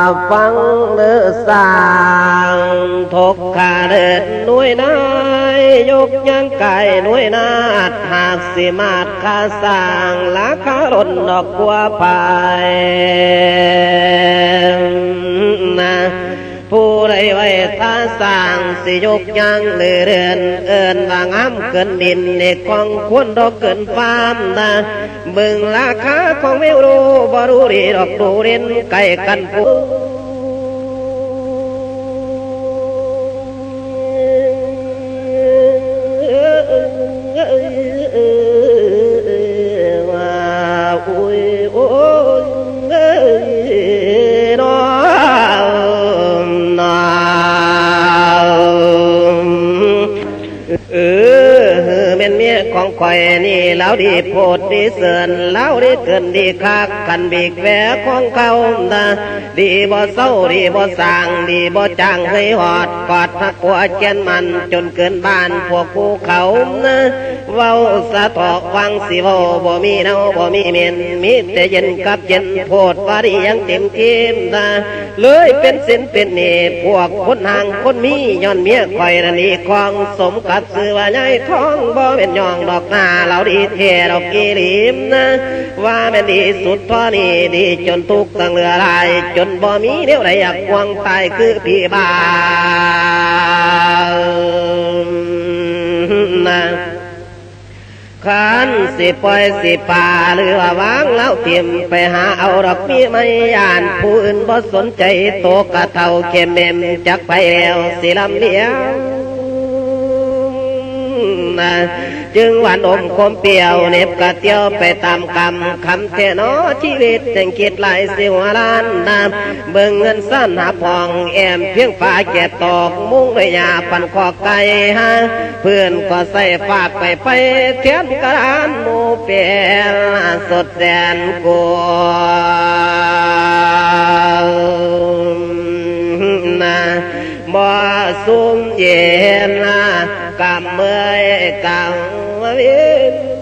าฟังเลือสร้างทกขาเด็ดนุ้ยนายยกยังไก่นุ้ยนาดหากสิมาดคาสร้างลาคารนดอกบัวพายนะ ผู้ใดไว้ตาสร้างสิยกยังเลือเรือนเอินว่างามเกินดินในกองควรดอกเกินฟามนะเบิ่งราคาของไม่รู้บ่รู้ดีดอกดูเรียนไก่กันผู้ ของข่อยนี่แล้วดีโพดดีเสือนแล้วดีเกินดีคักกันบีกแหวของเขาดาดีบ่เศร้าดีบ่สางดีบ่จางให้หอดกอดพักหัวเจนมันจนเกินบ้านพวกภูเขานะ เว้าสะทอกฟังสิเว้าบ่มีเนาบ่มีเมนมีแต่เย็นกับเย็นโพดวาดียังเต็มเต็มตาเลยเป็นสินเป็นเนพวกคนห่างคนมีย้อนเมียข่อยนันนี่ของสมกับซื้อว่าใหญ่ท้องบ่เป็นยองดอกหน้าเราดีเทดอกกีริมนะ ว่าแม่นดีสุดทอนี่ดีจนทุกข์ตั้งเหลือลาย จนบ่มีเดียวใดอยากควงตายคือพี่บ้านะ ขานสิปล่อยสิป่าหรือว่าวางแล้วเตรียมไปหาเอาดอกมีไม่ยานผู้อื่นบ่สนใจโตกะเท่าเข็มเมมจักไปแล้วสิลำเลียง จึงหวานอมคมเปียวเน็บกระเตียวไปตามกรรมคำเทนอชีวิตแต่งคิดหลายสิหัวล้านนามเบิ่งเงินสั้นหาพองแอมเพียงฟ้าแก่ตอกมุ้งด้วยยาปันคอไก่ฮะเพื่อนก็ใส่ฝากไปไปเทียนกระานหมูเปียนสดแสนกัวนะบ่ซุ่มเย็นกำเมื่อยก va bien.